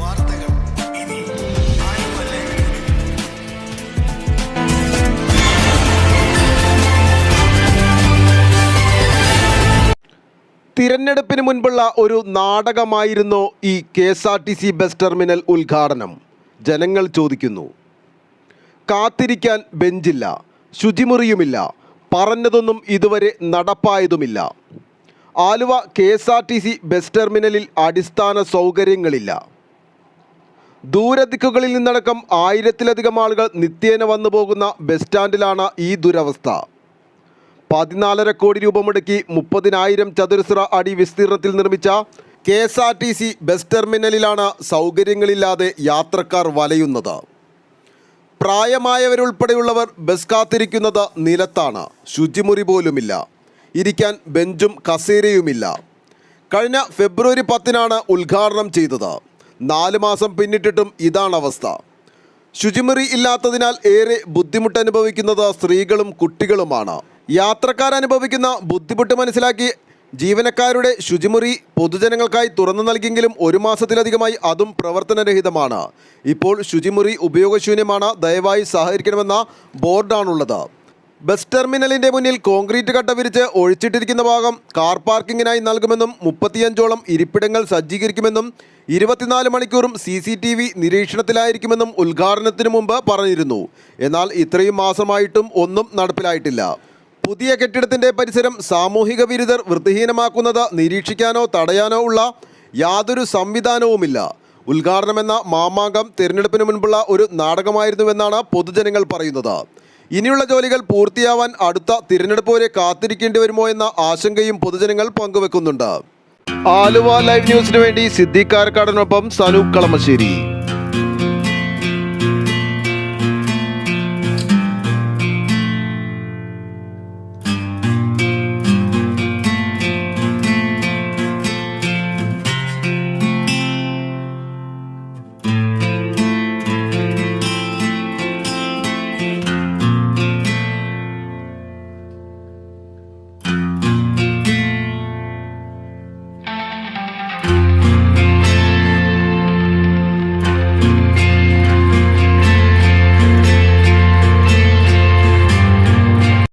വാർത്തകൾ ഇനി. തിരഞ്ഞെടുപ്പിന് മുൻപുള്ള ഒരു നാടകമായിരുന്നു ഈ K S R T C bus terminal ഉദ്ഘാടനം. ജനങ്ങൾ ചോദിക്കുന്നു. കാത്തിരിക്കാൻ ബെഞ്ചില്ല ശുചിമുറിയുമില്ല പറഞ്ഞതൊന്നും ഇതുവരെ നടപ്പായതുമില്ല. Aluva K S R T C bus ടെർമിനലിൽ അടിസ്ഥാന സൗകര്യങ്ങളില്ല. ദൂരദിക്കുകളിൽ നിന്നടക്കം ആയിരത്തിലധികം ആളുകൾ നിത്യേന വന്നു പോകുന്ന ബസ് സ്റ്റാൻഡിലാണ് ഈ ദുരവസ്ഥ. പതിനാലര കോടി രൂപ മുടക്കി മുപ്പതിനായിരം ചതുരശ്ര അടി വിസ്തീർണത്തിൽ നിർമ്മിച്ച K S R T C bus ടെർമിനലിലാണ് സൗകര്യങ്ങളില്ലാതെ യാത്രക്കാർ വലയുന്നത്. പ്രായമായവരുൾപ്പെടെയുള്ളവർ ബസ് കാത്തിരിക്കുന്നത് നിലത്താണ്. ശുചിമുറി പോലുമില്ല. ഇരിക്കാൻ ബെഞ്ചും കസേരയുമില്ല. കഴിഞ്ഞ ഫെബ്രുവരി പത്തിനാണ് ഉദ്ഘാടനം ചെയ്തത്. നാല് മാസം പിന്നിട്ടിട്ടും ഇതാണ് അവസ്ഥ. ശുചിമുറി ഇല്ലാത്തതിനാൽ ഏറെ ബുദ്ധിമുട്ട് അനുഭവിക്കുന്നത് സ്ത്രീകളും കുട്ടികളുമാണ്. യാത്രക്കാർ അനുഭവിക്കുന്ന ബുദ്ധിമുട്ട് മനസ്സിലാക്കി ജീവനക്കാരുടെ ശുചിമുറി പൊതുജനങ്ങൾക്കായി തുറന്നു നൽകിയെങ്കിലും ഒരു മാസത്തിലധികമായി അതും പ്രവർത്തനരഹിതമാണ്. ഇപ്പോൾ ശുചിമുറി ഉപയോഗശൂന്യമാണ്. ദയവായി സഹകരിക്കണമെന്ന ബോർഡാണുള്ളത്. ബസ് ടെർമിനലിന്റെ മുന്നിൽ കോൺക്രീറ്റ് കട്ട വിരിച്ച് ഒഴിച്ചിട്ടിരിക്കുന്ന ഭാഗം കാർ പാർക്കിങ്ങിനായി നൽകുമെന്നും മുപ്പത്തിയഞ്ചോളം ഇരിപ്പിടങ്ങൾ സജ്ജീകരിക്കുമെന്നും ഇരുപത്തിനാല് മണിക്കൂറും സി സി ടി വി നിരീക്ഷണത്തിലായിരിക്കുമെന്നും ഉദ്ഘാടനത്തിന് മുമ്പ് പറഞ്ഞിരുന്നു. എന്നാൽ ഇത്രയും മാസമായിട്ടും ഒന്നും നടപ്പിലായിട്ടില്ല. പുതിയ കെട്ടിടത്തിന്റെ പരിസരം സാമൂഹിക വിരുദ്ധർ വൃത്തിഹീനമാക്കുന്നത് നിരീക്ഷിക്കാനോ തടയാനോ ഉള്ള യാതൊരു സംവിധാനവുമില്ല. ഉദ്ഘാടനമെന്ന മാമാങ്കം തിരഞ്ഞെടുപ്പിന് മുൻപുള്ള ഒരു നാടകമായിരുന്നുവെന്നാണ് പൊതുജനങ്ങൾ പറയുന്നത്. ഇനിയുള്ള ജോലികൾ പൂർത്തിയാവാൻ അടുത്ത തിരഞ്ഞെടുപ്പ് വരെ കാത്തിരിക്കേണ്ടി വരുമോ എന്ന ആശങ്കയും പൊതുജനങ്ങൾ പങ്കുവെക്കുന്നുണ്ട്. ആലുവ ലൈവ് ന്യൂസിനു വേണ്ടി സിദ്ദീഖ് സനൂപ് കളമശ്ശേരി.